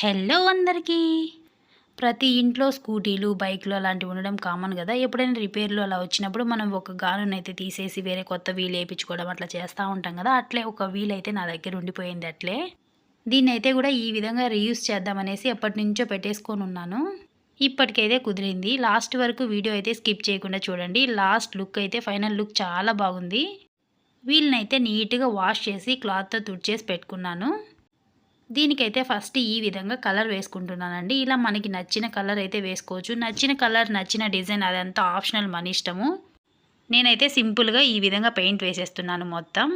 Hello అందరికీ. ప్రతి ఇంట్లో స్కూటీలు బైక్లు అలాంటివి ఉండడం కామన్ కదా. ఎప్పుడైనా రిపేర్లు అలా వచ్చినప్పుడు మనం ఒక గానుని అయితే తీసేసి వేరే కొత్త వీల్ వేయించుకోవడం అట్లా చేస్తూ ఉంటాం కదా. అట్లే ఒక వీల్ అయితే నా దగ్గర ఉండిపోయింది అట్లే. దీన్ని అయితే కూడా ఈ విధంగా రీయూస్ చేద్దామనేసి ఎప్పటి నుంచో పెట్టేసుకొని ఉన్నాను. ఇప్పటికైతే కుదిరింది. లాస్ట్ వరకు వీడియో అయితే స్కిప్ చేయకుండా చూడండి. లాస్ట్ లుక్ అయితే ఫైనల్ లుక్ చాలా బాగుంది. వీళ్ళనైతే నీట్గా వాష్ చేసి క్లాత్తో తుడిచేసి పెట్టుకున్నాను. దీనికైతే ఫస్ట్ ఈ విధంగా కలర్ వేసుకుంటున్నానండి. ఇలా మనకి నచ్చిన కలర్ అయితే వేసుకోవచ్చు. నచ్చిన కలర్ నచ్చిన డిజైన్ అదంతా ఆప్షనల్ మన ఇష్టము. నేనైతే సింపుల్గా ఈ విధంగా పెయింట్ వేసేస్తున్నాను మొత్తం.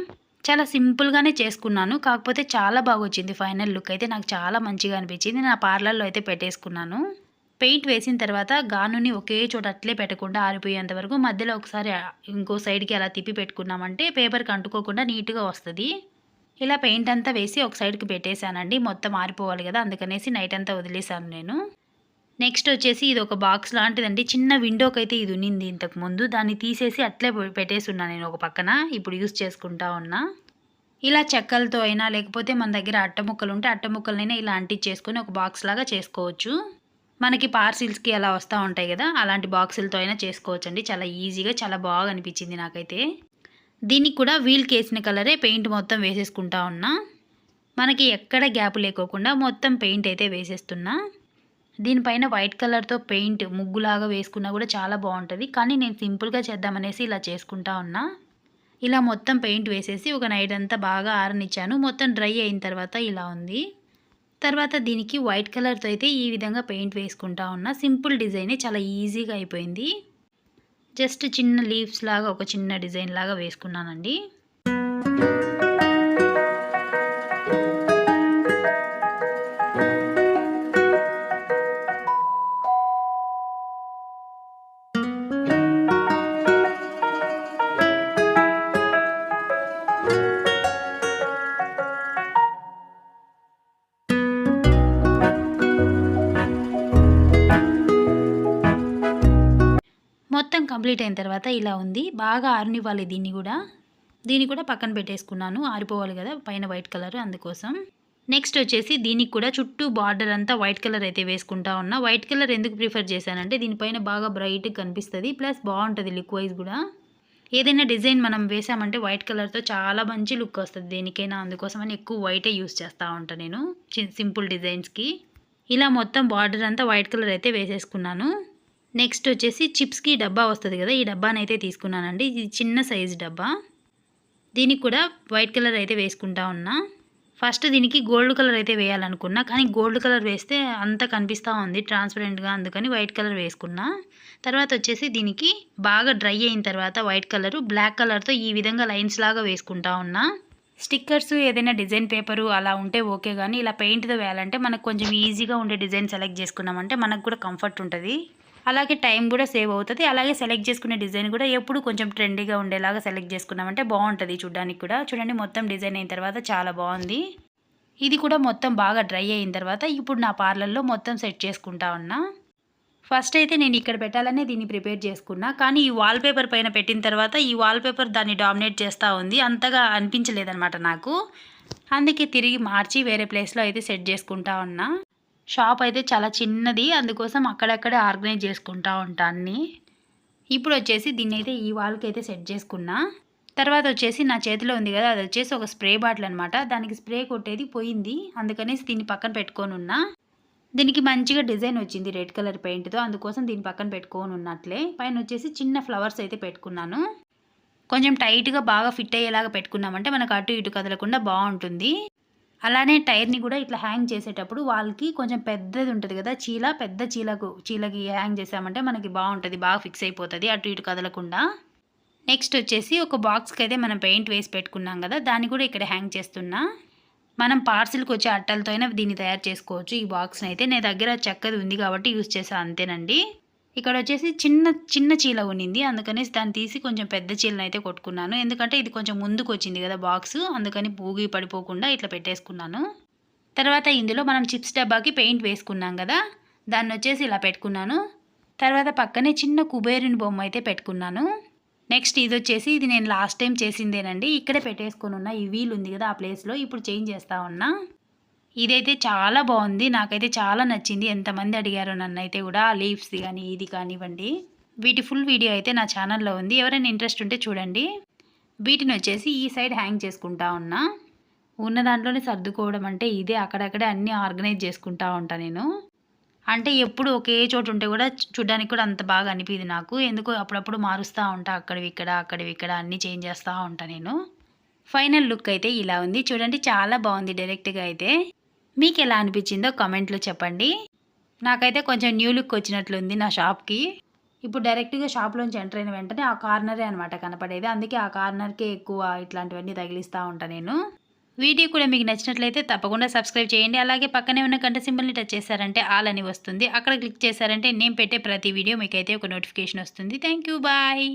చాలా సింపుల్గానే చేసుకున్నాను. కాకపోతే చాలా బాగా వచ్చింది ఫైనల్ లుక్ అయితే. నాకు చాలా మంచిగా అనిపించింది. నా పార్లర్లో అయితే పెట్టేసుకున్నాను. పెయింట్ వేసిన తర్వాత గానుని ఒకే చోట అట్లే పెట్టకుండా ఆరిపోయేంత వరకు మధ్యలో ఒకసారి ఇంకో సైడ్కి అలా తిప్పి పెట్టుకున్నామంటే పేపర్కి అంటుకోకుండా నీట్గా వస్తుంది. ఇలా పెయింట్ అంతా వేసి ఒక సైడ్కి పెట్టేశానండి. మొత్తం ఆరిపోవాలి కదా అందుకనేసి నైట్ అంతా వదిలేశాను నేను. నెక్స్ట్ వచ్చేసి ఇది ఒక బాక్స్ లాంటిదండి. చిన్న విండోకి అయితే ఇది ఉన్నింది ఇంతకు ముందు. దాన్ని తీసేసి అట్లే పెట్టేసి ఉన్నాను నేను ఒక పక్కన. ఇప్పుడు యూస్ చేసుకుంటా ఉన్నా. ఇలా చెక్కలతో అయినా లేకపోతే మన దగ్గర అట్ట ముక్కలు ఉంటే అట్ట ముక్కలనైనా ఇలా అంటించేసుకొని ఒక బాక్స్ లాగా చేసుకోవచ్చు. మనకి పార్సిల్స్కి అలా వస్తూ ఉంటాయి కదా అలాంటి బాక్సులతో అయినా చేసుకోవచ్చండి. చాలా ఈజీగా చాలా బాగా అనిపించింది నాకైతే. దీనికి కూడా వీల్కి వేసిన కలరే పెయింట్ మొత్తం వేసేసుకుంటా ఉన్నా. మనకి ఎక్కడ గ్యాప్ లేకోకుండా మొత్తం పెయింట్ అయితే వేసేస్తున్నా. దీనిపైన వైట్ కలర్తో పెయింట్ ముగ్గులాగా వేసుకున్నా కూడా చాలా బాగుంటుంది. కానీ నేను సింపుల్గా చేద్దామనేసి ఇలా చేసుకుంటా ఉన్నా. ఇలా మొత్తం పెయింట్ వేసేసి ఒక నైట్ అంతా బాగా ఆరనిచ్చాను. మొత్తం డ్రై అయిన తర్వాత ఇలా ఉంది. తర్వాత దీనికి వైట్ కలర్తో అయితే ఈ విధంగా పెయింట్ వేసుకుంటా ఉన్నా. సింపుల్ డిజైనే చాలా ఈజీగా అయిపోయింది. జస్ట్ చిన్న లీవ్స్ లాగా ఒక చిన్న డిజైన్ లాగా వేసుకున్నానండి. కంప్లీట్ అయిన తర్వాత ఇలా ఉంది. బాగా ఆరనివ్వాలి దీన్ని కూడా. దీన్ని కూడా పక్కన పెట్టేసుకున్నాను. ఆరిపోవాలి కదా పైన వైట్ కలర్ అందుకోసం. నెక్స్ట్ వచ్చేసి దీనికి కూడా చుట్టూ బార్డర్ అంతా వైట్ కలర్ అయితే వేసుకుంటా ఉన్నా. వైట్ కలర్ ఎందుకు ప్రిఫర్ చేశానంటే దీనిపైన బాగా బ్రైట్గా కనిపిస్తుంది. ప్లస్ బాగుంటుంది లుక్ వైజ్ కూడా. ఏదైనా డిజైన్ మనం వేసామంటే వైట్ కలర్తో చాలా మంచి లుక్ వస్తుంది దేనికైనా. అందుకోసమని ఎక్కువ వైటే యూస్ చేస్తూ ఉంటాను నేను. సింపుల్ డిజైన్స్కి. ఇలా మొత్తం బార్డర్ అంతా వైట్ కలర్ అయితే వేసేసుకున్నాను. నెక్స్ట్ వచ్చేసి చిప్స్కి డబ్బా వస్తుంది కదా ఈ డబ్బాని అయితే తీసుకున్నానండి. ఇది చిన్న సైజ్ డబ్బా. దీనికి కూడా వైట్ కలర్ అయితే వేసుకుంటా ఉన్నా. ఫస్ట్ దీనికి గోల్డ్ కలర్ అయితే వేయాలనుకున్నా కానీ గోల్డ్ కలర్ వేస్తే అంత కనిపిస్తూ ఉంది ట్రాన్స్పరెంట్గా అందుకని వైట్ కలర్ వేసుకున్నా. తర్వాత వచ్చేసి దీనికి బాగా డ్రై అయిన తర్వాత వైట్ కలరు బ్లాక్ కలర్తో ఈ విధంగా లైన్స్ లాగా వేసుకుంటా ఉన్నా. స్టిక్కర్స్ ఏదైనా డిజైన్ పేపరు అలా ఉంటే ఓకే కానీ ఇలా పెయింట్తో వేయాలంటే మనకు కొంచెం ఈజీగా ఉండే డిజైన్ సెలెక్ట్ చేసుకున్నామంటే మనకు కూడా కంఫర్ట్ ఉంటుంది. అలాగే టైం కూడా సేవ్ అవుతుంది. అలాగే సెలెక్ట్ చేసుకునే డిజైన్ కూడా ఎప్పుడు కొంచెం ట్రెండీగా ఉండేలాగా సెలెక్ట్ చేసుకున్నామంటే బాగుంటుంది చూడడానికి కూడా. చూడండి మొత్తం డిజైన్ అయిన తర్వాత చాలా బాగుంది. ఇది కూడా మొత్తం బాగా డ్రై అయిన తర్వాత ఇప్పుడు నా పార్లర్లో మొత్తం సెట్ చేసుకుంటా ఉన్నా. ఫస్ట్ అయితే నేను ఇక్కడ పెట్టాలనే దీన్ని ప్రిపేర్ చేసుకున్నా. కానీ ఈ వాల్పేపర్ పైన పెట్టిన తర్వాత ఈ వాల్పేపర్ దాన్ని డామినేట్ చేస్తూ ఉంది. అంతగా అనిపించలేదన్నమాట నాకు. అందుకే తిరిగి మార్చి వేరే ప్లేస్లో అయితే సెట్ చేసుకుంటా ఉన్నా. షాప్ అయితే చాలా చిన్నది. అందుకోసం అక్కడక్కడే ఆర్గనైజ్ చేసుకుంటా ఉంటా అన్ని. ఇప్పుడు వచ్చేసి దీన్ని అయితే ఈ వాల్కి అయితే సెట్ చేసుకున్నా. తర్వాత వచ్చేసి నా చేతిలో ఉంది కదా అది వచ్చేసి ఒక స్ప్రే బాటిల్ అనమాట దానికి స్ప్రే కొట్టేది పోయింది. అందుకనేసి దీన్ని పక్కన పెట్టుకొని ఉన్నా. దీనికి మంచిగా డిజైన్ వచ్చింది రెడ్ కలర్ పెయింట్తో. అందుకోసం దీని పక్కన పెట్టుకొని ఉన్నట్లే. పైన వచ్చేసి చిన్న ఫ్లవర్స్ అయితే పెట్టుకున్నాను. కొంచెం టైట్గా బాగా ఫిట్ అయ్యేలాగా పెట్టుకున్నామంటే మనకు అటు ఇటు కదలకుండా బాగుంటుంది. అలానే టైర్ని కూడా ఇట్లా హ్యాంగ్ చేసేటప్పుడు వాళ్ళకి కొంచెం పెద్దది ఉంటుంది కదా చీల పెద్ద చీలకు చీలకి హ్యాంగ్ చేసామంటే మనకి బాగుంటుంది బాగా ఫిక్స్ అయిపోతుంది అటు ఇటు కదలకుండా. నెక్స్ట్ వచ్చేసి ఒక బాక్స్కి అయితే మనం పెయింట్ వేసి పెట్టుకున్నాం కదా దాన్ని కూడా ఇక్కడ హ్యాంగ్ చేస్తున్నా. మనం పార్సిల్కి వచ్చే అట్టలతో అయినా దీన్ని తయారు చేసుకోవచ్చు ఈ బాక్స్ని అయితే నా దగ్గర చెక్కది ఉంది కాబట్టి యూస్ చేసాను అంతేనండి. ఇక్కడ వచ్చేసి చిన్న చిన్న చీల ఉన్నింది. అందుకనేసి దాన్ని తీసి కొంచెం పెద్ద చీలను అయితే కొట్టుకున్నాను. ఎందుకంటే ఇది కొంచెం ముందుకు వచ్చింది కదా బాక్స్. అందుకని పూగి పడిపోకుండా ఇట్లా పెట్టేసుకున్నాను. తర్వాత ఇందులో మనం చిప్స్ డబ్బాకి పెయింట్ వేసుకున్నాం కదా దాన్ని వచ్చేసి ఇలా పెట్టుకున్నాను. తర్వాత పక్కనే చిన్న కుబేరుని బొమ్మ అయితే పెట్టుకున్నాను. నెక్స్ట్ ఇది వచ్చేసి ఇది నేను లాస్ట్ టైం చేసిందేనండి. ఇక్కడే పెట్టేసుకుని ఉన్న ఈ వీల్ ఉంది కదా ఆ ప్లేస్లో. ఇప్పుడు చేంజ్ చేస్తా ఉన్నా. ఇదైతే చాలా బాగుంది. నాకైతే చాలా నచ్చింది. ఎంతమంది అడిగారో నన్ను అయితే కూడా లీవ్స్ కానీ ఇది కానివ్వండి. వీటి ఫుల్ వీడియో అయితే నా ఛానల్లో ఉంది. ఎవరైనా ఇంట్రెస్ట్ ఉంటే చూడండి. వీటిని వచ్చేసి ఈ సైడ్ హ్యాంగ్ చేసుకుంటా ఉన్నా. ఉన్న దాంట్లోనే సర్దుకోవడం అంటే ఇదే. అక్కడక్కడే అన్నీ ఆర్గనైజ్ చేసుకుంటా ఉంటా నేను. అంటే ఎప్పుడు ఒకే చోటు ఉంటే కూడా చూడ్డానికి కూడా అంత బాగా అనిపిది నాకు. ఎందుకో అప్పుడప్పుడు మారుస్తూ ఉంటా. అక్కడివి ఇక్కడ అక్కడివి ఇక్కడ అన్నీ చేంజ్ చేస్తూ ఉంటా నేను. ఫైనల్ లుక్ అయితే ఇలా ఉంది. చూడండి చాలా బాగుంది డైరెక్ట్గా అయితే. మీకు ఎలా అనిపించిందో కామెంట్లో చెప్పండి. నాకైతే కొంచెం న్యూ లుక్ వచ్చినట్లుంది నా షాప్కి. ఇప్పుడు డైరెక్ట్గా షాప్లోంచి ఎంటర్ అయిన వెంటనే ఆ కార్నరే అనమాట కనపడేది. అందుకే ఆ కార్నర్కే ఎక్కువ ఇట్లాంటివన్నీ తగిలిస్తూ ఉంటాను నేను. వీడియో కూడా మీకు నచ్చినట్లయితే తప్పకుండా సబ్స్క్రైబ్ చేయండి. అలాగే పక్కనే ఉన్న గంట సింబల్ని టచ్ చేశారంటే ఆల్ అని వస్తుంది. అక్కడ క్లిక్ చేశారంటే నేను పెట్టే ప్రతి వీడియో మీకైతే ఒక నోటిఫికేషన్ వస్తుంది. Thank you bye.